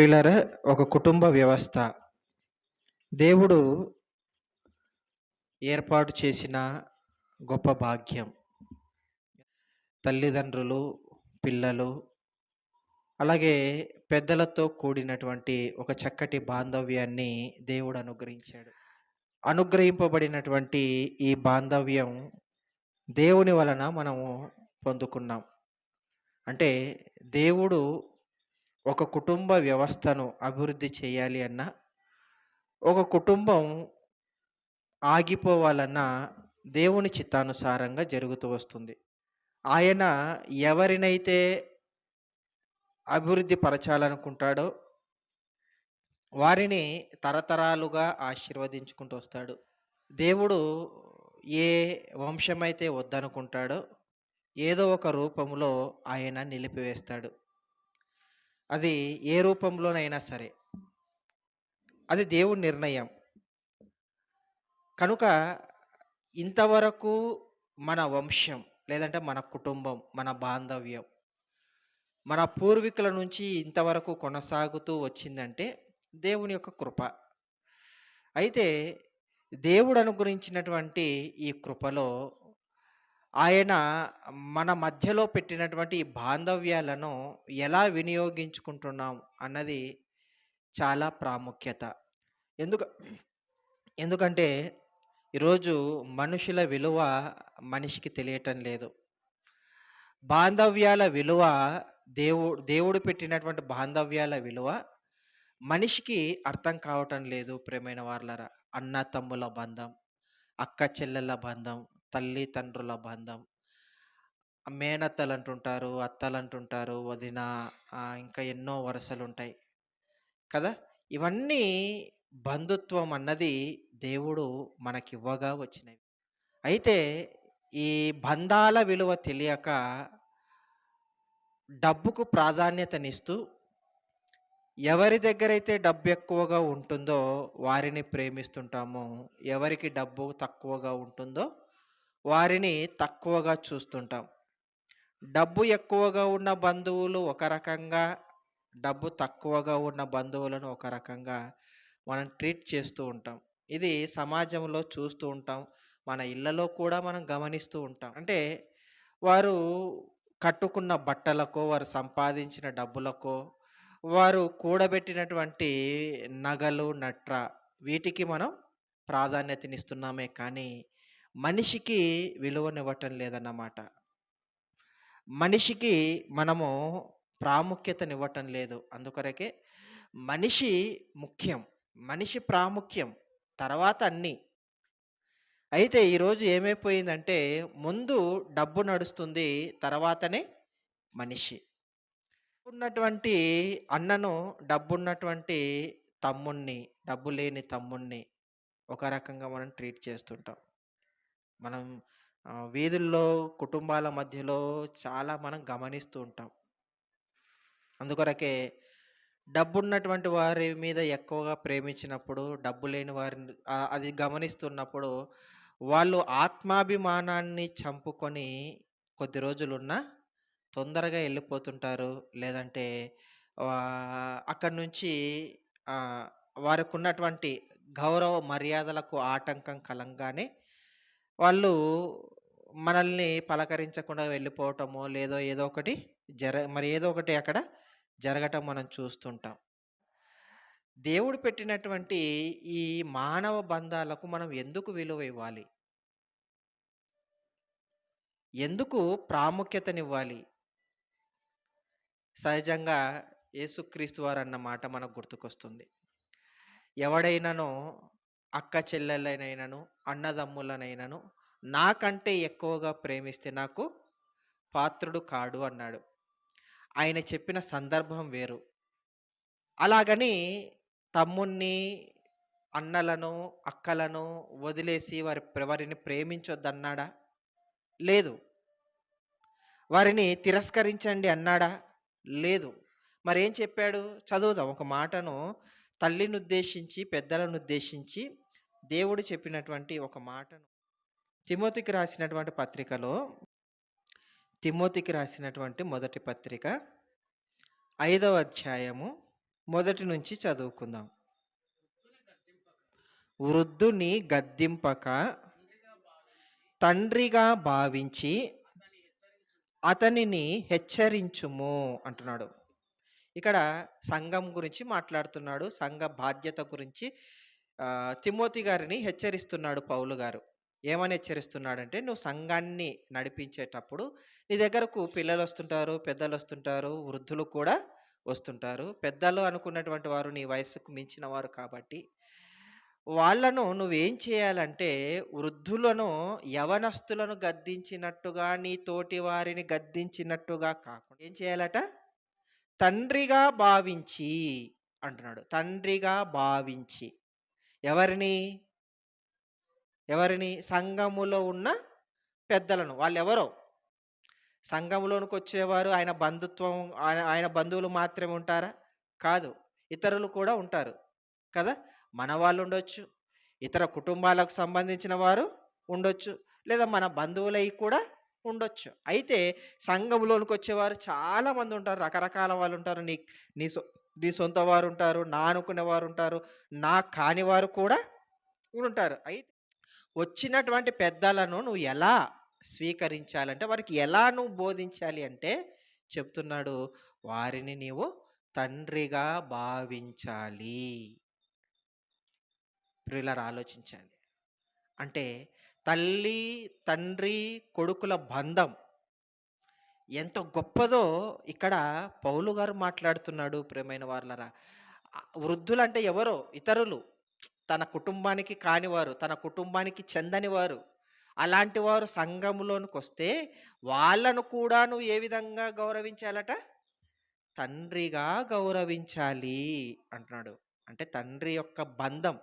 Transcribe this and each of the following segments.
ప్రియులారా ఒక కుటుంబ వ్యవస్థ. దేవుడు ఏర్పాటు చేసిన గొప్ప భాగ్యం. తల్లిదండ్రులు పిల్లలు అలాగే పెద్దలతో కూడినటువంటి ఒక చక్కటి బాంధవ్యాన్ని దేవుడు అనుగ్రహించాడు. అనుగ్రహింపబడినటువంటి ఈ బాంధవ్యం దేవుని వలన మనము పొందుకున్నాం. అంటే దేవుడు ఒక కుటుంబ వ్యవస్థను అభివృద్ధి చేయాలి అన్నా ఒక కుటుంబం ఆగిపోవాలన్నా దేవుని చిత్తానుసారంగా జరుగుతూ వస్తుంది. ఆయన ఎవరినైతే అభివృద్ధి పరచాలనుకుంటాడో వారిని తరతరాలుగా ఆశీర్వదించుకుంటూ వస్తాడు. దేవుడు ఏ వంశమైతే వద్దనుకుంటాడో ఏదో ఒక రూపంలో ఆయన నిలిపివేస్తాడు. అది ఏ రూపంలోనైనా సరే. అది దేవుడి నిర్ణయం. కనుక ఇంతవరకు మన వంశం లేదంటే మన కుటుంబం మన బాంధవ్యం మన పూర్వీకుల నుంచి ఇంతవరకు కొనసాగుతూ వచ్చిందంటే దేవుని యొక్క కృప. అయితే దేవుడు అనుగ్రహించినటువంటి ఈ కృపలో ఆయన మన మధ్యలో పెట్టినటువంటి ఈ బాంధవ్యాలను ఎలా వినియోగించుకుంటున్నాం అన్నది చాలా ప్రాముఖ్యత. ఎందుక ఎందుకంటే ఈరోజు మనుషుల విలువ మనిషికి తెలియటం లేదు. బాంధవ్యాల విలువ దేవుడు దేవుడు పెట్టినటువంటి బాంధవ్యాల విలువ మనిషికి అర్థం కావటం లేదు ప్రేమైన వాళ్ళరా అన్న తమ్ముల బంధం అక్క చెల్లెల బంధం తల్లి తండ్రుల బంధం. మేనత్తలు అంటుంటారు అత్తలు అంటుంటారు వదిన ఇంకా ఎన్నో వరుసలు ఉంటాయి కదా? ఇవన్నీ బంధుత్వం అన్నది దేవుడు మనకివ్వగా వచ్చినవి. అయితే ఈ బంధాల విలువ తెలియక డబ్బుకు ప్రాధాన్యతనిస్తూ ఎవరి దగ్గరైతే డబ్బు ఎక్కువగా ఉంటుందో వారిని ప్రేమిస్తుంటాము ఎవరికి డబ్బు తక్కువగా ఉంటుందో వారిని తక్కువగా చూస్తుంటాం. డబ్బు ఎక్కువగా ఉన్న బంధువులు ఒక రకంగా డబ్బు తక్కువగా ఉన్న బంధువులను ఒక రకంగా మనం ట్రీట్ చేస్తూ ఉంటాం. ఇది సమాజంలో చూస్తూ ఉంటాం. మన ఇళ్ళలో కూడా మనం గమనిస్తూ ఉంటాం. అంటే వారు కట్టుకున్న బట్టలకో వారు సంపాదించిన డబ్బులకో వారు కూడబెట్టినటువంటి నగలు నట్ర వీటికి మనం ప్రాధాన్యతనిస్తున్నామే కానీ మనిషికి విలువనివ్వటం లేదన్నమాట. మనిషికి మనము ప్రాముఖ్యతనివ్వటం లేదు. అందుకొరకే మనిషి ముఖ్యం మనిషి ప్రాముఖ్యం తర్వాత అన్నీ. అయితే ఈరోజు ఏమైపోయిందంటే ముందు డబ్బు నడుస్తుంది తర్వాతనే మనిషి. ఉన్నటువంటి అన్నను డబ్బున్నటువంటి తమ్ముణ్ణి డబ్బు లేని తమ్ముణ్ణి ఒక రకంగా మనం ట్రీట్ చేస్తుంటాం. మనం ఆ, వీధుల్లో కుటుంబాల మధ్యలో చాలా మనం గమనిస్తూ ఉంటాం. అందుకొరకే డబ్బున్నటువంటి వారి మీద ఎక్కువగా ప్రేమించినప్పుడు డబ్బు లేని వారిని ఆ, అది గమనిస్తున్నప్పుడు వాళ్ళు ఆత్మాభిమానాన్ని చంపుకొని కొద్ది రోజులున్నా తొందరగా వెళ్ళిపోతుంటారు లేదంటే వా- అక్కడి నుంచి ఆ, వారికి ఉన్నటువంటి గౌరవ మర్యాదలకు ఆటంకం కలంగానే వాళ్ళు మనల్ని పలకరించకుండా వెళ్ళిపోవటమో లేదో ఏదో ఒకటి జర మరి ఏదో ఒకటి అక్కడ జరగటం మనం చూస్తుంటాం. దేవుడు పెట్టినటువంటి ఈ మానవ బంధాలకు మనం ఎందుకు విలువ ఇవ్వాలి? ఎందుకు ప్రాముఖ్యతనివ్వాలి? సహజంగా యేసుక్రీస్తు వారు అన్న మాట మనకు గుర్తుకొస్తుంది. ఎవడైనానో అక్క చెల్లెలనైనను అన్నదమ్ములనైనను నాకంటే ఎక్కువగా ప్రేమిస్తే నాకు పాత్రుడు కాడు అన్నాడు. ఆయన చెప్పిన సందర్భం వేరు. అలాగని తమ్ముణ్ణి అన్నలను అక్కలను వదిలేసి వారి వారిని ప్రేమించొద్దన్నాడా? లేదు. వారిని తిరస్కరించండి అన్నాడా? లేదు. మరేం చెప్పాడు? చదువుదాం. ఒక మాటను తల్లిని ఉద్దేశించి పెద్దలను ఉద్దేశించి దేవుడు చెప్పినటువంటి ఒక మాటను తిమోతికి రాసినటువంటి పత్రికలో తిమోతికి రాసినటువంటి మొదటి పత్రిక ఐదవ అధ్యాయము మొదటి నుంచి చదువుకుందాం. వృద్ధుని గద్దింపక తండ్రిగా భావించి అతనిని హెచ్చరించుము అంటున్నాడు. ఇక్కడ సంఘం గురించి మాట్లాడుతున్నాడు. సంఘ బాధ్యత గురించి తిమోతి గారిని హెచ్చరిస్తున్నాడు పౌలు గారు. ఏమని హెచ్చరిస్తున్నాడంటే, "నువ్వు సంఘాన్ని నడిపించేటప్పుడు నీ దగ్గరకు పిల్లలు వస్తుంటారు పెద్దలు వస్తుంటారు వృద్ధులు కూడా వస్తుంటారు. పెద్దలు అనుకున్నటువంటి వారు నీ వయస్సుకు మించిన వారు కాబట్టి, వాళ్ళను నువ్వేం చేయాలంటే, వృద్ధులను, యవనస్తులను గద్దించినట్టుగా, నీ తోటి వారిని గద్దించినట్టుగా కాకుండా ఏం చేయాలట? తండ్రిగా భావించి" అంటున్నాడు. తండ్రిగా భావించి. ఎవరిని? ఎవరిని? సంఘములో ఉన్న పెద్దలను. వాళ్ళెవరో? సంఘంలోనికొచ్చేవారు ఆయన బంధుత్వం ఆయన ఆయన బంధువులు మాత్రమే ఉంటారా? కాదు. ఇతరులు కూడా ఉంటారు. కదా! మన వాళ్ళు ఉండొచ్చు ఇతర కుటుంబాలకు సంబంధించిన వారు ఉండొచ్చు. లేదా మన బంధువులై కూడా ఉండొచ్చు. అయితే సంఘంలోనికి వచ్చేవారు చాలా మందుంటారు. రకరకాల వాళ్ళు ఉంటారు నీ నీ సొ నీ సొంత వారు ఉంటారు నా అనుకునే వారుంటారు. నా కాని వారు కూడా ఉంటారు. అయితే వచ్చినటువంటి పెద్దలను నువ్వు ఎలా స్వీకరించాలంటే, వారికి ఎలా నువ్వు బోధించాలి అంటే చెప్తున్నాడు. వారిని నీవు తండ్రిగా భావించాలి. ప్రిల్లర్ ఆలోచించండి. అంటే తల్లి, తండ్రి, కొడుకుల బంధం ఎంత గొప్పదో ఇక్కడ పౌలు గారు మాట్లాడుతున్నాడు ప్రియమైన వార్లరా వృద్ధులంటే ఎవరో ఇతరులు. తన కుటుంబానికి కానివారు, తన కుటుంబానికి చెందని వారు. అలాంటి వారు సంఘములోనికొస్తే వాళ్ళను కూడా నువ్వు ఏ విధంగా గౌరవించాలట? తండ్రిగా గౌరవించాలి అంటున్నాడు. అంటే తండ్రి యొక్క బంధం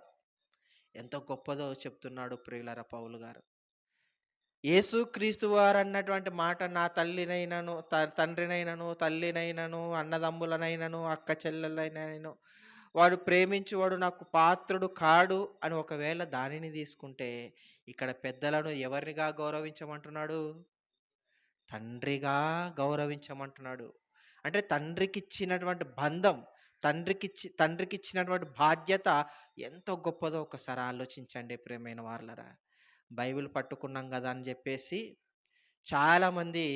ఎంత గొప్పదో చెప్తున్నాడు ప్రియులర పౌలు గారు. యేసుక్రీస్తు వారన్నటువంటి మాట నా తల్లినైనను, త తండ్రినైనను, తల్లినైనను, అన్నదమ్ములనైనను, అక్క చెల్లెలైనను వాడు ప్రేమించువాడు నాకు పాత్రుడు కాడు అని ఒకవేళ దానిని తీసుకుంటే, ఇక్కడ పెద్దలను ఎవరిగా గౌరవించమంటున్నాడు? తండ్రిగా గౌరవించమంటున్నాడు. అంటే తండ్రికి ఇచ్చినటువంటి బంధం, తండ్రికిచ్చి తండ్రికిచ్చినటువంటి బాధ్యత ఎంత గొప్పదో ఒకసారి ఆలోచించండి ప్రేమైన వార్లరా బైబిల్ పట్టుకున్నాం కదా అని చెప్పేసి చాలామంది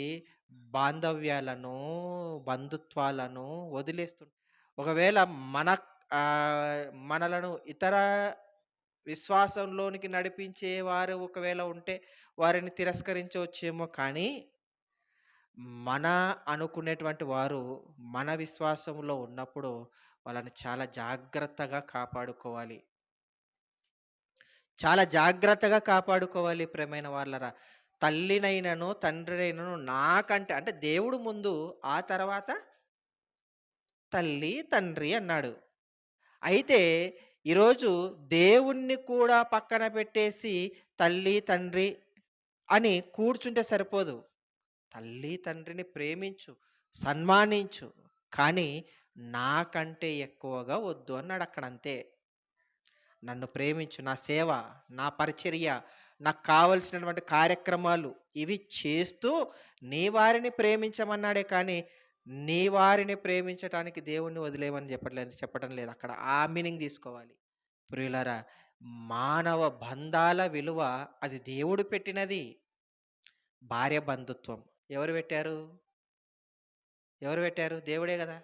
బాంధవ్యాలను, బంధుత్వాలను వదిలేస్తు ఒకవేళ మన మనలను ఇతర విశ్వాసంలోనికి నడిపించే వారు ఒకవేళ ఉంటే వారిని తిరస్కరించవచ్చేమో కానీ, మన అనుకునేటువంటి వారు మన విశ్వాసంలో ఉన్నప్పుడు వాళ్ళని చాలా జాగ్రత్తగా కాపాడుకోవాలి. చాలా జాగ్రత్తగా కాపాడుకోవాలి ప్రియమైన వాళ్ళరా తల్లినైనను, తండ్రినైనను నాకంటే అంటే దేవుడు ముందు, ఆ తర్వాత తల్లి, తండ్రి అన్నాడు. అయితే ఈరోజు దేవుణ్ణి కూడా పక్కన పెట్టేసి తల్లి, తండ్రి అని కూర్చుంటే సరిపోదు. తల్లి, తండ్రిని ప్రేమించు, సన్మానించు. కానీ నాకంటే ఎక్కువగా వద్దు అన్నాడు అక్కడ అంతే. నన్ను ప్రేమించు. నా సేవ, నా పరిచర్య, నాకు కావాల్సినటువంటి కార్యక్రమాలు ఇవి చేస్తూ నీ వారిని ప్రేమించమన్నాడే కానీ, నీ వారిని ప్రేమించటానికి దేవుణ్ణి వదిలేయమని చెప్పట్లేదు చెప్పడం లేదు అక్కడ. ఆ మీనింగ్ తీసుకోవాలి. ప్రియులరా మానవ బంధాల విలువ అది దేవుడు పెట్టినది. భార్య బంధుత్వం ఎవరు పెట్టారు? ఎవరు పెట్టారు? దేవుడే కదా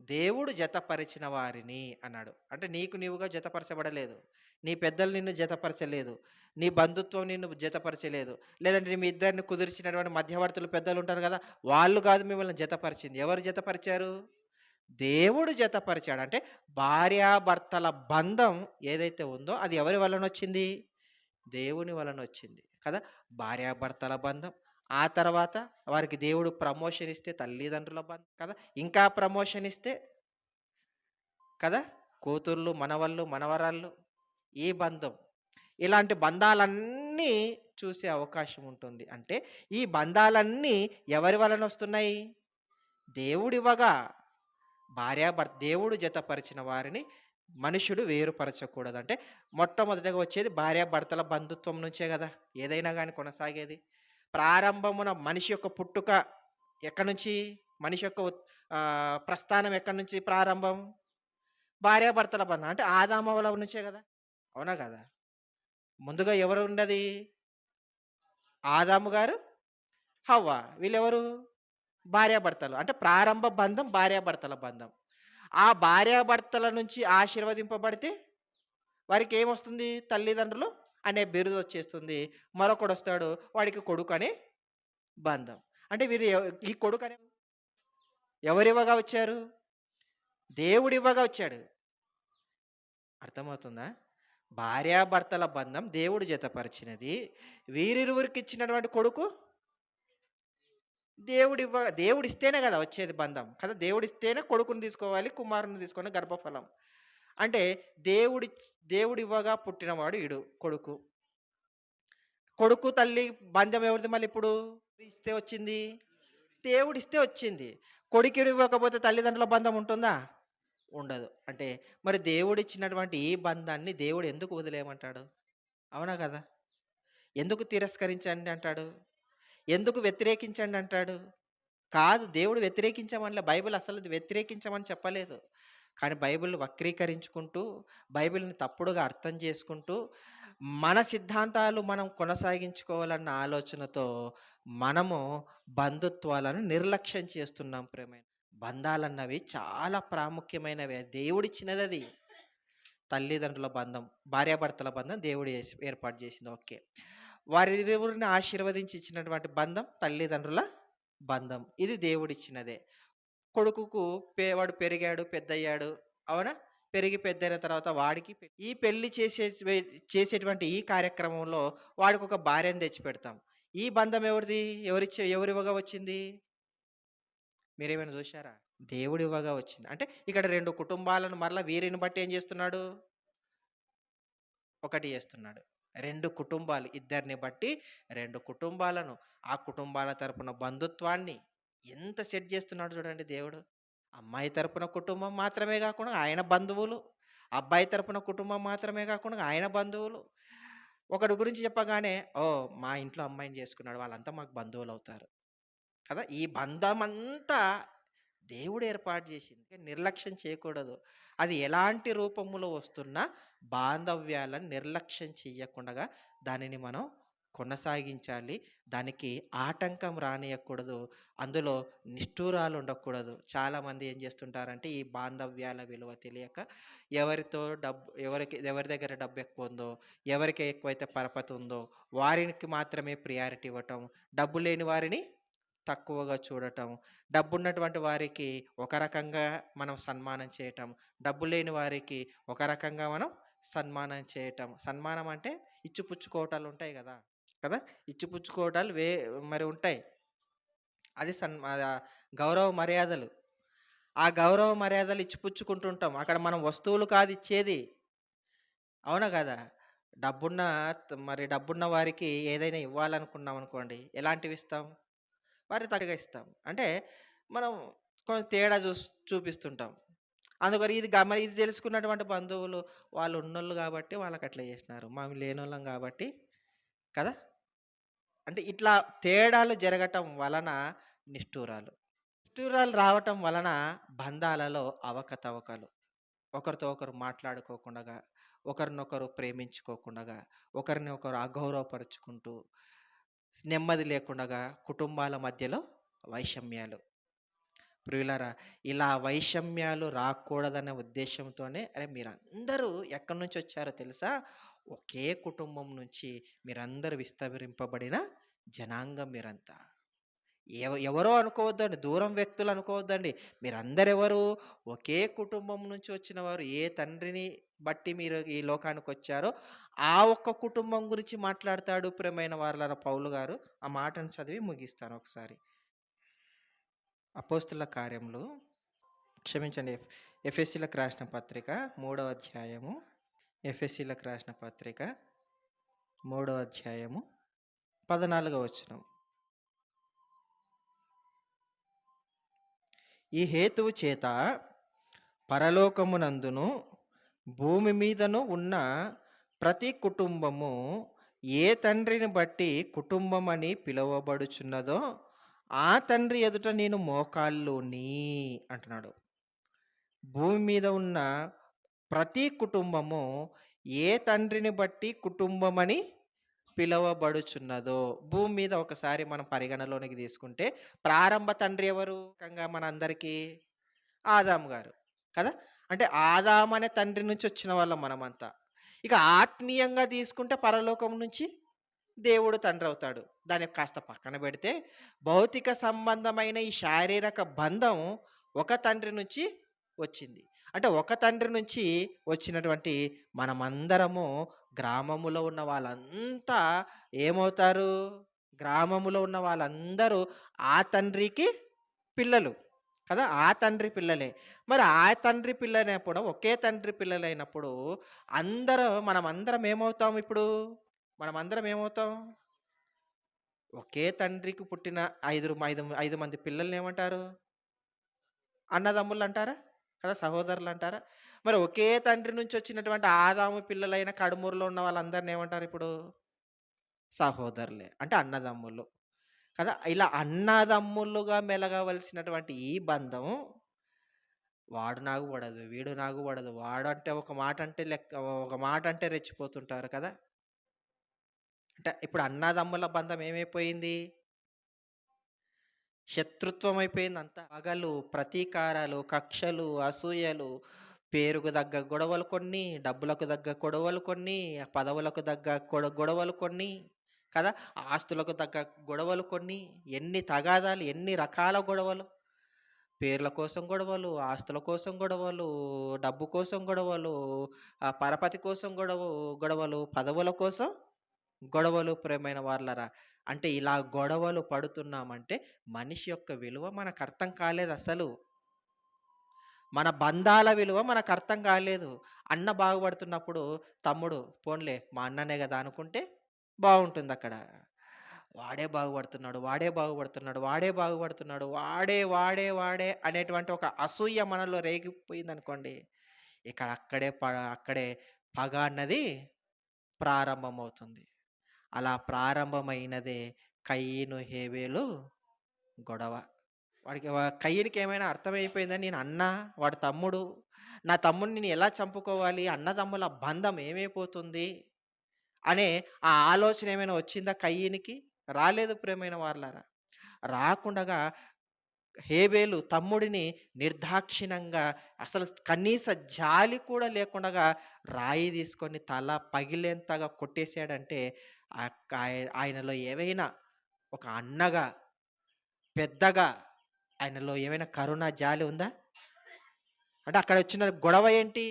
దేవుడు జతపరిచిన వారిని అన్నాడు. అంటే నీకు నీవుగా జతపరచబడలేదు. నీ పెద్దలు నిన్ను జతపరచలేదు. నీ బంధుత్వం నిన్ను జతపరచలేదు. లేదంటే మీ ఇద్దరిని కుదిర్చినటువంటి మధ్యవర్తులు పెద్దలు ఉంటారు కదా వాళ్ళు కాదు మిమ్మల్ని జతపరిచింది. ఎవరు జతపరిచారు? దేవుడు జతపరిచాడు. అంటే భార్యాభర్తల బంధం ఏదైతే ఉందో అది ఎవరి వలన వచ్చింది దేవుని వలనొచ్చింది. కదా! భార్యాభర్తల బంధం. ఆ తర్వాత వారికి దేవుడు ప్రమోషన్ ఇస్తే తల్లిదండ్రుల బంధం కదా! ఇంకా ప్రమోషన్ ఇస్తే కదా! కూతుర్లు, మనవళ్ళు, మనవరాళ్ళు ఈ బంధం. ఇలాంటి బంధాలన్నీ చూసే అవకాశం ఉంటుంది. అంటే ఈ బంధాలన్నీ ఎవరి వలన వస్తున్నాయి దేవుడివ్వగా. భార్యాభర్త దేవుడు జతపరిచిన వారిని మనుషుడు వేరుపరచకూడదు. అంటే మొట్టమొదటగా వచ్చేది భార్యాభర్తల బంధుత్వం నుంచే కదా ఏదైనా కానీ కొనసాగేది. ప్రారంభమున మనిషి యొక్క పుట్టుక ఎక్కడి నుంచి మనిషి యొక్క ప్రస్థానం ఎక్కడి నుంచి ప్రారంభం? భార్యాభర్తల బంధం. అంటే ఆదామవల నుంచే కదా అవునా కదా ముందుగా ఎవరు ఉన్నది? ఆదాము గారు, హవ్వ. వీళ్ళెవరు? భార్యాభర్తలు. అంటే ప్రారంభ బంధం భార్యాభర్తల బంధం. ఆ భార్యాభర్తల నుంచి ఆశీర్వదింపబడితే వారికేమొస్తుంది? తల్లిదండ్రులు అనే బిరుదు వచ్చేస్తుంది మరొకడొస్తాడు. వాడికి కొడుకు అనే బంధం. అంటే వీరు ఈ ఈ అనే ఎవరివ్వగా వచ్చారు? దేవుడివ్వగా వచ్చాడు. అర్థమవుతుందా? భార్యాభర్తల బంధం దేవుడు జతపరిచినది. వీరిరువురికిచ్చినటువంటి కొడుకు దేవుడివ్వ దేవుడిస్తేనే కదా వచ్చేది బంధం. కదా! దేవుడిస్తేనే కొడుకుని తీసుకోవాలి, కుమారుని తీసుకొని గర్భఫలం. అంటే దేవుడి దేవుడివ్వగా పుట్టినవాడు ఇడు కొడుకు. కొడుకు, తల్లి బంధం ఎవరిది మళ్ళీ ఇప్పుడు ఇస్తే వచ్చింది? దేవుడిస్తే వచ్చింది. కొడుకునివ్వకపోతే తల్లిదండ్రుల బంధం ఉంటుందా? ఉండదు. అంటే మరి దేవుడు ఇచ్చినటువంటి ఈ బంధాన్ని దేవుడు ఎందుకు వదిలేయమంటాడు? అవునా కదా? ఎందుకు తిరస్కరించండి అంటాడు? ఎందుకు వ్యతిరేకించండి అంటాడు? కాదు దేవుడు వ్యతిరేకించమని బైబిల్ అసలు వ్యతిరేకించమని చెప్పలేదు. కానీ బైబిల్‌ని వక్రీకరించుకుంటూ, బైబిల్‌ని తప్పుడుగా అర్థం చేసుకుంటూ, మన సిద్ధాంతాలు మనం కొనసాగించుకోవాలన్న ఆలోచనతో మనము బంధుత్వాలను నిర్లక్ష్యం చేస్తున్నాం ప్రేమైన బంధాలన్నవి చాలా ప్రాముఖ్యమైనవి. దేవుడిచ్చినదది. తల్లిదండ్రుల బంధం, భార్యాభర్తల బంధం దేవుడు ఏర్పాటు చేసింది. ఓకే. వారిరువురిని ఆశీర్వదించి ఇచ్చినటువంటి బంధం తల్లిదండ్రుల బంధం. ఇది దేవుడిచ్చినదే. కొడుకుకు పె వాడు పెరిగాడు, పెద్దయ్యాడు. అవునా? పెరిగి పెద్దయిన తర్వాత వాడికి ఈ పెళ్ళి చేసే చేసేటువంటి ఈ కార్యక్రమంలో వాడికి ఒక భార్యను తెచ్చి పెడతాం ఈ బంధం ఎవరిది? ఎవరిచ్చే ఎవరివ్వగా వచ్చింది? మీరేమైనా చూశారా? దేవుడు ఇవ్వగా వచ్చింది. అంటే ఇక్కడ 2 కుటుంబాలను మరలా వీరిని బట్టి ఏం చేస్తున్నాడు? ఒకటి చేస్తున్నాడు. 2 కుటుంబాలు ఇద్దరిని బట్టి 2 కుటుంబాలను, ఆ కుటుంబాల తరపున బంధుత్వాన్ని ఎంత సెట్ చేస్తున్నాడు చూడండి దేవుడు. అమ్మాయి తరపున కుటుంబం మాత్రమే కాకుండా ఆయన బంధువులు, అబ్బాయి తరపున కుటుంబం మాత్రమే కాకుండా ఆయన బంధువులు. ఒకడి గురించి చెప్పగానే, ఓహ్! మా ఇంట్లో అమ్మాయిని చేసుకున్నాడు. వాళ్ళంతా మాకు బంధువులవుతారు. కదా! ఈ బంధమంతా దేవుడు ఏర్పాటు చేసింది. నిర్లక్ష్యం చేయకూడదు. అది ఎలాంటి రూపములో వస్తున్నా బాంధవ్యాలను నిర్లక్ష్యం చెయ్యకుండగా దానిని మనం కొనసాగించాలి. దానికి ఆటంకం రానియకూడదు అందులో నిష్ఠూరాలు ఉండకూడదు. చాలామంది ఏం చేస్తుంటారంటే ఈ బాంధవ్యాల విలువ తెలియక ఎవరితో డబ్బు ఎవరికి ఎవరి దగ్గర డబ్బు ఎక్కువ ఉందో ఎవరికి ఎక్కువైతే పరపతి ఉందో వారికి మాత్రమే ప్రియారిటీ ఇవ్వటం. డబ్బు లేని వారిని తక్కువగా చూడటం. డబ్బున్నటువంటి వారికి ఒక రకంగా మనం సన్మానం చేయటం. డబ్బు లేని వారికి ఒక రకంగా మనం సన్మానం చేయటం. సన్మానం అంటే ఇచ్చిపుచ్చుకోవటాలు ఉంటాయి కదా! కదా ఇచ్చిపుచ్చుకోవటాలు వే మరి ఉంటాయి. అది సన్ గౌరవ మర్యాదలు. ఆ గౌరవ మర్యాదలు ఇచ్చిపుచ్చుకుంటుంటాం. అక్కడ మనం వస్తువులు కాదు ఇచ్చేది. అవునా కదా డబ్బున్న మరి డబ్బున్న వారికి ఏదైనా ఇవ్వాలనుకున్నాం అనుకోండి ఎలాంటివి ఇస్తాం వారికి తగ్గగా ఇస్తాం. అంటే మనం కొంచెం తేడా చూ చూపిస్తుంటాం. అందుకని ఇది గమని ఇది తెలుసుకున్నటువంటి బంధువులు వాళ్ళు ఉన్నోళ్ళు కాబట్టి వాళ్ళకి అట్లా చేసినారు. మేము లేనోళ్ళం కాబట్టి కదా! అంటే ఇట్లా తేడాలు జరగటం వలన నిష్ఠూరాలు. నిష్ఠూరాలు రావటం వలన బంధాలలో అవకతవకలు. ఒకరితో ఒకరు మాట్లాడుకోకుండా ఒకరినొకరు ప్రేమించుకోకుండా ఒకరిని ఒకరు అగౌరవపరుచుకుంటూ, నెమ్మది లేకుండా కుటుంబాల మధ్యలో వైషమ్యాలు. ప్రియులరా ఇలా వైషమ్యాలు రాకూడదనే ఉద్దేశంతోనే అరే మీరందరూ ఎక్కడి నుంచి వచ్చారో తెలుసా? ఒకే కుటుంబం నుంచి మీరందరూ విస్తరింపబడిన జనాంగం మీరంతా. ఎవ ఎవరో అనుకోవద్దండి. దూరం వ్యక్తులు అనుకోవద్దండి. మీరందరెవరు? ఒకే కుటుంబం నుంచి వచ్చిన వారు. ఏ తండ్రిని బట్టి మీరు ఈ లోకానికి వచ్చారో ఆ ఒక్క కుటుంబం గురించి మాట్లాడతాడు ప్రియమైన వారలారా పౌలు గారు. ఆ మాటను చదివి ముగిస్తాను ఒకసారి. అపోస్తుల కార్యములు క్షమించండి. ఎఫ్ఎస్సీలకు రాసిన పత్రిక మూడవ అధ్యాయము. ఎఫ్ఎస్సీలకు రాసిన పత్రిక మూడవ అధ్యాయము 14వ వచనం. ఈ హేతువు చేత పరలోకమునందును, భూమి మీదను ఉన్న ప్రతి కుటుంబము ఏ తండ్రిని బట్టి కుటుంబం అని పిలువబడుచున్నదో ఆ తండ్రి ఎదుట నేను మోకాల్లోని అంటున్నాడు. భూమి మీద ఉన్న ప్రతి కుటుంబము ఏ తండ్రిని బట్టి కుటుంబం అని పిలువబడుచున్నదో, భూమి మీద ఒకసారి మనం పరిగణలోనికి తీసుకుంటే ప్రారంభ తండ్రి ఎవరు? కంగా మనందరికీ ఆదాము గారు. కదా! అంటే ఆదాం అనే తండ్రి నుంచి వచ్చిన వాళ్ళం మనమంతా. ఇక ఆత్మీయంగా తీసుకుంటే పరలోకం నుంచి దేవుడు తండ్రి అవుతాడు దాన్ని కాస్త పక్కన పెడితే, భౌతిక సంబంధమైన ఈ శారీరక బంధం ఒక తండ్రి నుంచి వచ్చింది. అంటే ఒక తండ్రి నుంచి వచ్చినటువంటి మనమందరము గ్రామములో ఉన్న వాళ్ళంతా ఏమవుతారు? గ్రామములో ఉన్న వాళ్ళందరూ ఆ తండ్రికి పిల్లలు. కదా! ఆ తండ్రి పిల్లలే. మరి ఆ తండ్రి పిల్లలైనప్పుడు, ఒకే తండ్రి పిల్లలైనప్పుడు అందరం మనమందరం ఏమవుతాం ఇప్పుడు? మనమందరం ఏమవుతాం? ఒకే తండ్రికి పుట్టిన ఐదు ఐదు ఐదు మంది పిల్లల్ని ఏమంటారు? అన్నదమ్ములంటారా? కదా! సహోదరులు అంటారా మరి ఒకే తండ్రి నుంచి వచ్చినటువంటి ఆదాము పిల్లలైన కడుమూరులో ఉన్న వాళ్ళందరిని ఏమంటారు ఇప్పుడు? సహోదరులే. అంటే అన్నదమ్ములు. కదా! ఇలా అన్నదమ్ములుగా మెలగవలసినటువంటి ఈ బంధం వాడు నాకు పడదు, వీడు నాకు పడదు. వాడంటే ఒక మాట అంటే లెక్క ఒక మాట అంటే రెచ్చిపోతుంటారు కదా! అంటే ఇప్పుడు అన్నదమ్ముల బంధం ఏమైపోయింది? శత్రుత్వం అయిపోయింది అంతా. పగలు, ప్రతీకారాలు, కక్షలు, అసూయలు, పేరుకు దగ్గ గొడవలు కొన్ని, డబ్బులకు దగ్గ గొడవలు కొన్ని, పదవులకు దగ్గ కొడ గొడవలు కొన్ని, కదా! ఆస్తులకు తగ్గ గొడవలు కొన్ని, ఎన్ని తగాదాలు, ఎన్ని రకాల గొడవలు. పేర్ల కోసం గొడవలు, ఆస్తుల కోసం గొడవలు, డబ్బు కోసం గొడవలు, పరపతి కోసం గొడవ గొడవలు, పదవుల కోసం గొడవలు ప్రియమైన వాళ్ళరా. అంటే ఇలా గొడవలు పడుతున్నామంటే మనిషి యొక్క విలువ మనకు అర్థం కాలేదు అసలు మన బంధాల విలువ మనకు అర్థం కాలేదు. అన్న బాగుపడుతున్నప్పుడు తమ్ముడు పోన్లే మా అన్ననే కదా అనుకుంటే బావుంటుందక్కడ. వాడే బాగుపడుతున్నాడు, వాడే బాగుపడుతున్నాడు, వాడే బాగుపడుతున్నాడు, వాడే, వాడే, వాడే అనేటువంటి ఒక అసూయ మనలో రేగిపోయిందనుకోండి. ఇక అక్కడే ప అక్కడే పగ అన్నది ప్రారంభమవుతుంది. అలా ప్రారంభమైనదే కయీను, హేబెలు గొడవ. వాడికి వ కయీనుకి ఏమైనా అర్థమైపోయిందా? నేను అన్న, వాడు తమ్ముడు. నా తమ్ముడిని నేను ఎలా చంపుకోవాలి? అన్నదమ్ముల బంధం ఏమైపోతుంది? అనే ఆ ఆలోచన ఏమైనా వచ్చిందా కయ్యనికి రాలేదు ప్రియమైన వాళ్ళారా. రాకుండగా హేబేలు తమ్ముడిని నిర్దాక్షిణ్యంగా అసలు కనీస జాలి కూడా లేకుండగా రాయి తీసుకొని తల పగిలేంతగా కొట్టేశాడంటే ఆయ ఆయనలో ఏవైనా ఒక అన్నగా, పెద్దగా ఆయనలో ఏమైనా కరుణ, జాలి ఉందా? అంటే అక్కడ వచ్చిన గొడవ ఏంటి?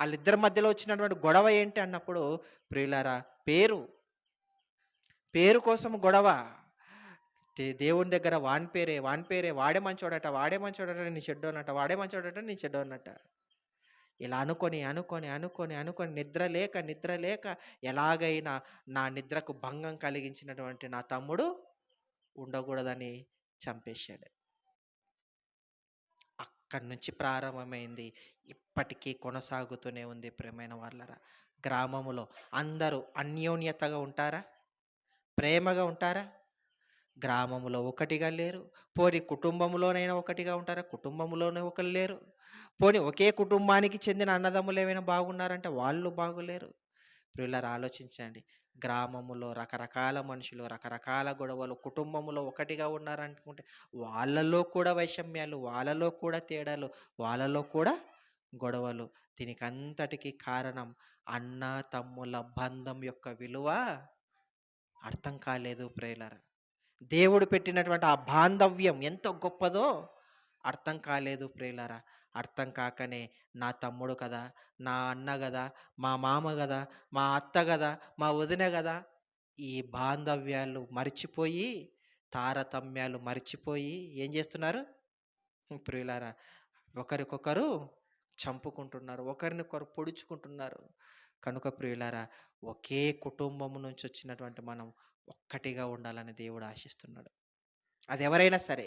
వాళ్ళిద్దరి మధ్యలో వచ్చినటువంటి గొడవ ఏంటి అన్నప్పుడు ప్రియులారా పేరు. పేరు కోసం గొడవ. దే దేవుని దగ్గర వాని పేరే, వాని పేరే, వాడే మంచోడట, వాడే మంచోడట, నేను అన్నట వాడే మంచోడట, నీ చెడ్డు అన్నట ఇలా అనుకొని అనుకొని అనుకొని అనుకొని నిద్ర లేక, నిద్ర లేక ఎలాగైనా నా నిద్రకు భంగం కలిగించినటువంటి నా తమ్ముడు ఉండకూడదని చంపేశాడు. అక్కడి నుంచి ప్రారంభమైంది. ఇప్పటికీ కొనసాగుతూనే ఉంది ప్రియమైన వాళ్ళరా. గ్రామములో అందరూ అన్యోన్యతగా ఉంటారా? ప్రేమగా ఉంటారా? గ్రామములో ఒకటిగా లేరు. పోనీ కుటుంబంలోనైనా ఒకటిగా ఉంటారా? కుటుంబంలోనే ఒకరు లేరు. పోనీ ఒకే కుటుంబానికి చెందిన అన్నదమ్ములు ఏమైనా బాగున్నారంటే వాళ్ళు బాగులేరు. ప్రియులారా ఆలోచించండి. గ్రామములో రకరకాల మనుషులు, రకరకాల గొడవలు, కుటుంబములో ఒకటిగా ఉన్నారనుకుంటే వాళ్ళలో కూడా వైషమ్యాలు, వాళ్ళలో కూడా తేడాలు, వాళ్ళలో కూడా గొడవలు. దీనికంతటికి కారణం అన్న, తమ్ముల బంధం యొక్క విలువ అర్థం కాలేదు ప్రేలర దేవుడు పెట్టినటువంటి ఆ బాంధవ్యం ఎంత గొప్పదో అర్థం కాలేదు ప్రియులారా. అర్థం కాకనే నా తమ్ముడు కదా! నా అన్న కదా మా మామ గదా! మా అత్త గదా! మా వదిన కదా ఈ బాంధవ్యాలు మరిచిపోయి, తారతమ్యాలు మరిచిపోయి ఏం చేస్తున్నారు? ప్రియులారా ఒకరికొకరు చంపుకుంటున్నారు. ఒకరినొకరు పొడుచుకుంటున్నారు. కనుక ప్రియులారా ఒకే కుటుంబం నుంచి వచ్చినటువంటి మనం ఒక్కటిగా ఉండాలని దేవుడు ఆశిస్తున్నాడు. అది ఎవరైనా సరే.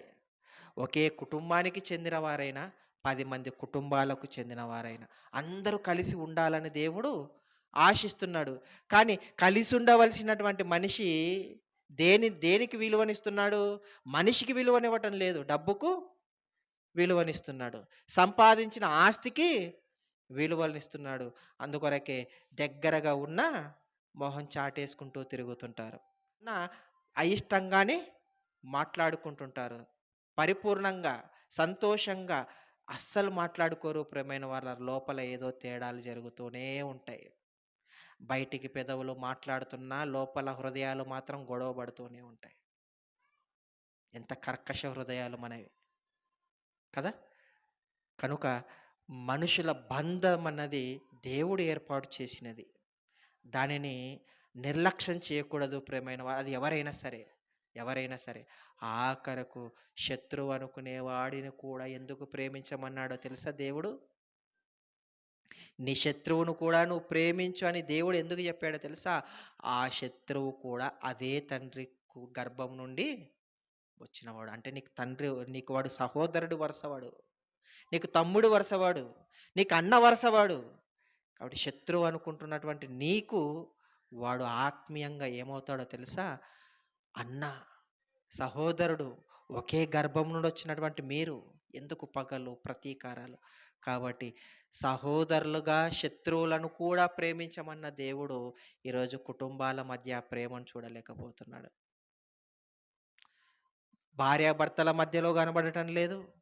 ఒకే కుటుంబానికి చెందిన వారైనా, పది మంది కుటుంబాలకు చెందిన వారైనా అందరూ కలిసి ఉండాలని దేవుడు ఆశిస్తున్నాడు. కానీ కలిసి ఉండవలసినటువంటి మనిషి దేని దేనికి విలువనిస్తున్నాడు? మనిషికి విలువనివ్వటం లేదు. డబ్బుకు విలువనిస్తున్నాడు. సంపాదించిన ఆస్తికి విలువనిస్తున్నాడు అందుకొరకే దగ్గరగా ఉన్న మొహం చాటేసుకుంటూ తిరుగుతుంటారు. నా అయిష్టంగానే మాట్లాడుకుంటుంటారు. పరిపూర్ణంగా, సంతోషంగా అస్సలు మాట్లాడుకోరు ప్రియమైన వాళ్ళ లోపల ఏదో తేడాలు జరుగుతూనే ఉంటాయి. బయటికి పెదవులు మాట్లాడుతున్నా లోపల హృదయాలు మాత్రం గొడవ పడుతూనే ఉంటాయి. ఎంత కర్కశ హృదయాలు మనవి. కదా! కనుక మనుషుల బంధం అన్నది దేవుడు ఏర్పాటు చేసినది. దానిని నిర్లక్ష్యం చేయకూడదు ప్రేమైన అది ఎవరైనా సరే. ఎవరైనా సరే. ఆఖరకు శత్రువు అనుకునే వాడిని కూడా ఎందుకు ప్రేమించమన్నాడో తెలుసా దేవుడు? నీ శత్రువును కూడా నువ్వు ప్రేమించు అని దేవుడు ఎందుకు చెప్పాడో తెలుసా? ఆ శత్రువు కూడా అదే తండ్రి గర్భం నుండి వచ్చినవాడు. అంటే నీకు తండ్రి నీకు వాడు సహోదరుడు వరుసవాడు. నీకు తమ్ముడు వరుసవాడు. నీకు అన్న వరుసవాడు. కాబట్టి శత్రువు అనుకుంటున్నటువంటి నీకు వాడు ఆత్మీయంగా ఏమవుతాడో తెలుసా? అన్న, సహోదరుడు, ఒకే గర్భం నుండి వచ్చినటువంటి మీరు ఎందుకు పగలు, ప్రతీకారాలు? కాబట్టి సహోదరులుగా శత్రువులను కూడా ప్రేమించమన్న దేవుడు ఈరోజు కుటుంబాల మధ్య ప్రేమను చూడలేకపోతున్నాడు. భార్యాభర్తల మధ్యలో కనబడటం లేదు.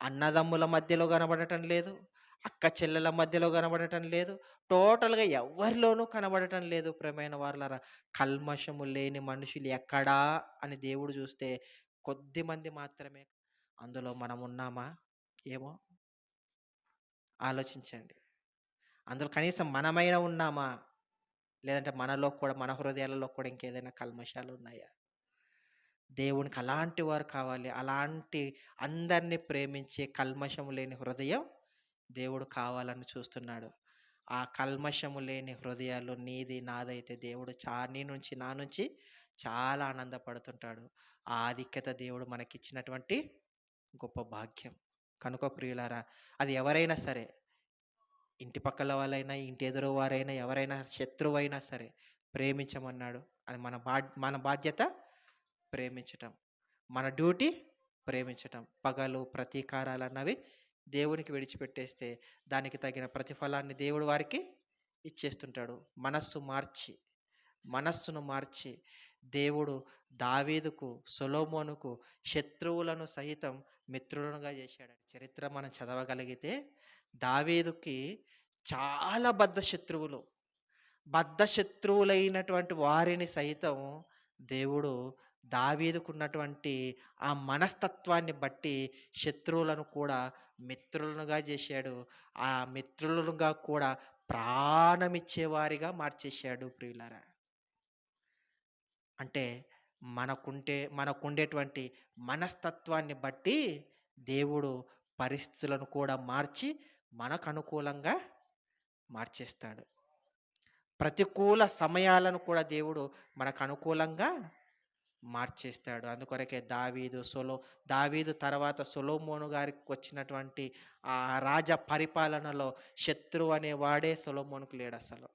అన్నదమ్ముల మధ్యలో కనబడటం లేదు. అక్క చెల్లెల మధ్యలో కనబడటం లేదు. టోటల్‌గా ఎవ్వరిలోనూ కనబడటం లేదు ప్రేమైన వారులరా కల్మషము లేని మనుషులు ఎక్కడా అని దేవుడు చూస్తే కొద్దిమంది మాత్రమే. అందులో మనం ఉన్నామా? ఏమో? ఆలోచించండి. అందులో కనీసం మనమైనా ఉన్నామా? లేదంటే మనలో కూడా మన హృదయాలలో కూడా ఇంకేదైనా కల్మషాలు ఉన్నాయా? దేవునికి అలాంటి వారు కావాలి. అలాంటి అందరిని ప్రేమించే కల్మషము లేని హృదయం దేవుడు కావాలని చూస్తున్నాడు. ఆ కల్మషము లేని హృదయాలు నీది, నాదైతే దేవుడు చా నీ నుంచి, నా నుంచి చాలా ఆనందపడుతుంటాడు. ఆ ఆధిక్యత దేవుడు మనకిచ్చినటువంటి గొప్ప భాగ్యం. కనుక ప్రియులారా అది ఎవరైనా సరే. ఇంటి పక్కల వాళ్ళైనా, ఇంటి ఎదురు వారైనా, ఎవరైనా శత్రువైనా సరే ప్రేమించమన్నాడు. అది మన బా మన బాధ్యత ప్రేమించటం. మన డ్యూటీ ప్రేమించటం. పగలు, ప్రతీకారాలు అన్నవి దేవునికి విడిచిపెట్టేస్తే దానికి తగిన ప్రతిఫలాన్ని దేవుడు వారికి ఇచ్చేస్తుంటాడు. మనస్సు మార్చి, మనస్సును మార్చి దేవుడు దావీదుకు, సొలోమోనుకు శత్రువులను సహితం మిత్రులనుగా చేశాడు. చరిత్ర మనం చదవగలిగితే దావీదుకి చాలా బద్ధ శత్రువులు. బద్ధ శత్రువులైనటువంటి వారిని సైతం దేవుడు దావీదుకున్నటువంటి ఆ మనస్తత్వాన్ని బట్టి శత్రువులను కూడా మిత్రులనుగా చేశాడు. ఆ మిత్రులుగా కూడా ప్రాణమిచ్చేవారిగా మార్చేశాడు ప్రియులరా అంటే మనకుంటే మనకుండేటువంటి మనస్తత్వాన్ని బట్టి దేవుడు పరిస్థితులను కూడా మార్చి మనకు అనుకూలంగా మార్చేస్తాడు. ప్రతికూల సమయాలను కూడా దేవుడు మనకు అనుకూలంగా మార్చేస్తాడు. అందుకొరకే దావీదు, సొలో దావీదు తర్వాత సొలోమోను గారికి వచ్చినటువంటి ఆ రాజ పరిపాలనలో శత్రువు అనేవాడే లేడు అసలు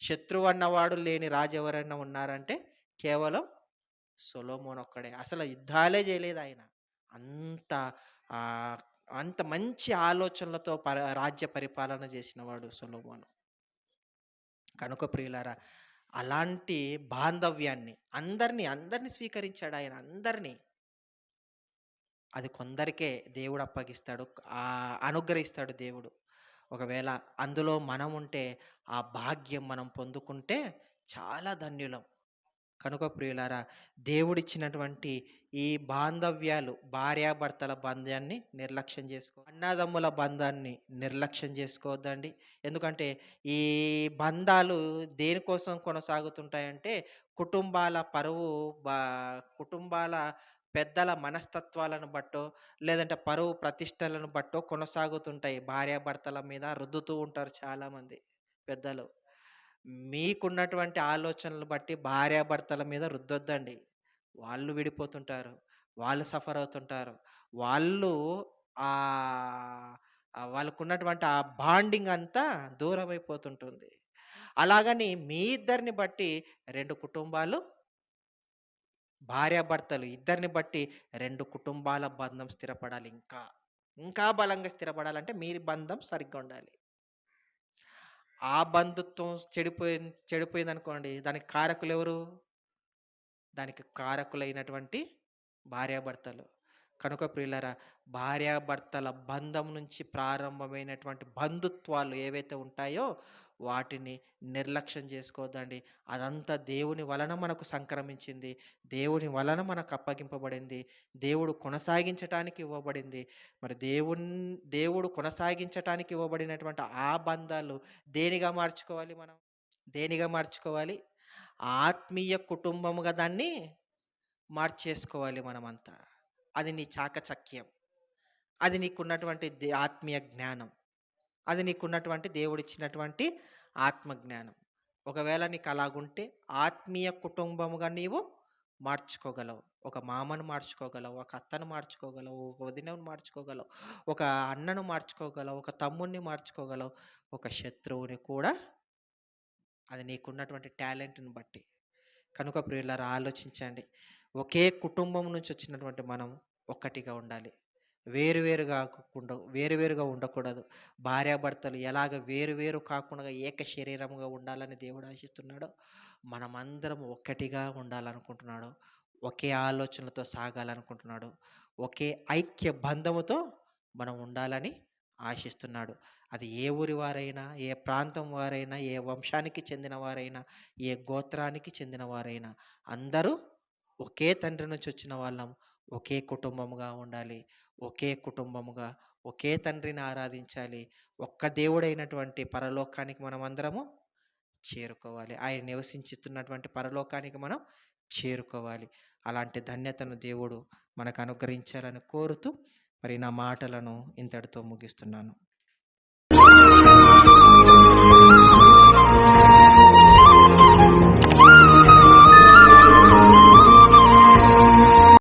శత్రువు అన్నవాడు లేని రాజు ఎవరైనా ఉన్నారంటే కేవలం సొలోమోన్ ఒక్కడే. అసలు యుద్ధాలే చేయలేదు ఆయన అంత అంత మంచి ఆలోచనలతో ప రాజ్య పరిపాలన చేసినవాడు సొలోమోను కనుక ప్రియులారా అలాంటి బాంధవ్యాన్ని అందరినీ అందరిని, స్వీకరించాడు ఆయన అందరినీ అది కొందరికే దేవుడు అప్పగిస్తాడు. అనుగ్రహిస్తాడు దేవుడు. ఒకవేళ అందులో మనం ఉంటే ఆ భాగ్యం మనం పొందుకుంటే చాలా ధన్యులం. కనుక ప్రియులారా దేవుడిచ్చినటువంటి ఈ బాంధవ్యాలు భార్యాభర్తల బంధాన్ని నిర్లక్ష్యం చేసుకో అన్నదమ్ముల బంధాన్ని నిర్లక్ష్యం చేసుకోవద్దండి. ఎందుకంటే ఈ బంధాలు దేనికోసం కొనసాగుతుంటాయంటే కుటుంబాల పరువు బా కుటుంబాల పెద్దల మనస్తత్వాలను బట్టో, లేదంటే పరువు ప్రతిష్టలను బట్టో కొనసాగుతుంటాయి. భార్యాభర్తల మీద రుద్దుతూ ఉంటారు చాలామంది పెద్దలు. మీకున్నటువంటి ఆలోచనలు బట్టి భార్యాభర్తల మీద రుద్దొద్దండి. వాళ్ళు విడిపోతుంటారు. వాళ్ళు సఫర్ అవుతుంటారు. వాళ్ళు ఆహ్, ఆహ్, వాళ్ళకున్నటువంటి ఆ బాండింగ్ అంతా దూరమైపోతుంటుంది. అలాగని మీ ఇద్దరిని బట్టి 2 కుటుంబాలు భార్యాభర్తలు ఇద్దరిని బట్టి 2 కుటుంబాల బంధం స్థిరపడాలి ఇంకా. ఇంకా బలంగా స్థిరపడాలంటే మీ బంధం సరిగ్గా ఉండాలి. ఆ బంధుత్వం చెడిపోయింది చెడిపోయిందనుకోండి దానికి కారకులు ఎవరు దానికి కారకులైనటువంటి భార్యాభర్తలు. కనుక ప్రియులరా భార్యాభర్తల బంధం నుంచి ప్రారంభమైనటువంటి బంధుత్వాలు ఏవైతే ఉంటాయో వాటిని నిర్లక్ష్యం చేసుకోవద్దండి. అదంతా దేవుని వలన మనకు సంక్రమించింది. దేవుని వలన మనకు అప్పగింపబడింది. దేవుడు కొనసాగించటానికి ఇవ్వబడింది. మరి దేవుని దేవుడు కొనసాగించటానికి ఇవ్వబడినటువంటి ఆ బంధాలు దేనిగా మార్చుకోవాలి మనం? దేనిగా మార్చుకోవాలి? ఆత్మీయ కుటుంబముగా దాన్ని మార్చేసుకోవాలి మనమంతా. అది నీ చాకచక్యం. అది నీకున్నటువంటి దే ఆత్మీయ జ్ఞానం. అది నీకున్నటువంటి దేవుడిచ్చినటువంటి ఆత్మజ్ఞానం ఒకవేళ నీకు అలాగుంటే ఆత్మీయ కుటుంబముగా నీవు మార్చుకోగలవు. ఒక మామను మార్చుకోగలవు. ఒక అత్తను మార్చుకోగలవు. ఒక వదినను మార్చుకోగలవు. ఒక అన్నను మార్చుకోగలవు. ఒక తమ్ముణ్ణి మార్చుకోగలవు. ఒక శత్రువుని కూడా అది నీకున్నటువంటి టాలెంట్‌ని బట్టి. కనుక ప్రియులారా ఆలోచించండి. ఒకే కుటుంబం నుంచి వచ్చినటువంటి మనం ఒక్కటిగా ఉండాలి. వేరు వేరుగా కాకుండా వేరు వేరుగా ఉండకూడదు. భార్యాభర్తలు ఎలాగ వేరు వేరు కాకుండా ఏక శరీరముగా ఉండాలని దేవుడు ఆశిస్తున్నాడో, మనమందరం ఒక్కటిగా ఉండాలనుకుంటున్నాడు. ఒకే ఆలోచనలతో సాగాలనుకుంటున్నాడు. ఒకే ఐక్య బంధముతో మనం ఉండాలని ఆశిస్తున్నాడు. అది ఏ ఊరి వారైనా, ఏ ప్రాంతం వారైనా, ఏ వంశానికి చెందిన వారైనా, ఏ గోత్రానికి చెందిన వారైనా అందరూ ఒకే తండ్రి నుంచి వచ్చిన వాళ్ళం. ఒకే కుటుంబముగా ఉండాలి. ఒకే కుటుంబముగా, ఒకే తండ్రిని ఆరాధించాలి. ఒక్క దేవుడైనటువంటి పరలోకానికి మనం అందరము చేరుకోవాలి. ఆయన నివసించుతున్నటువంటి పరలోకానికి మనం చేరుకోవాలి. అలాంటి ధన్యతను దేవుడు మనకు అనుగ్రహించాలని కోరుతూ మరి నా మాటలను ఇంతటితో ముగిస్తున్నాను.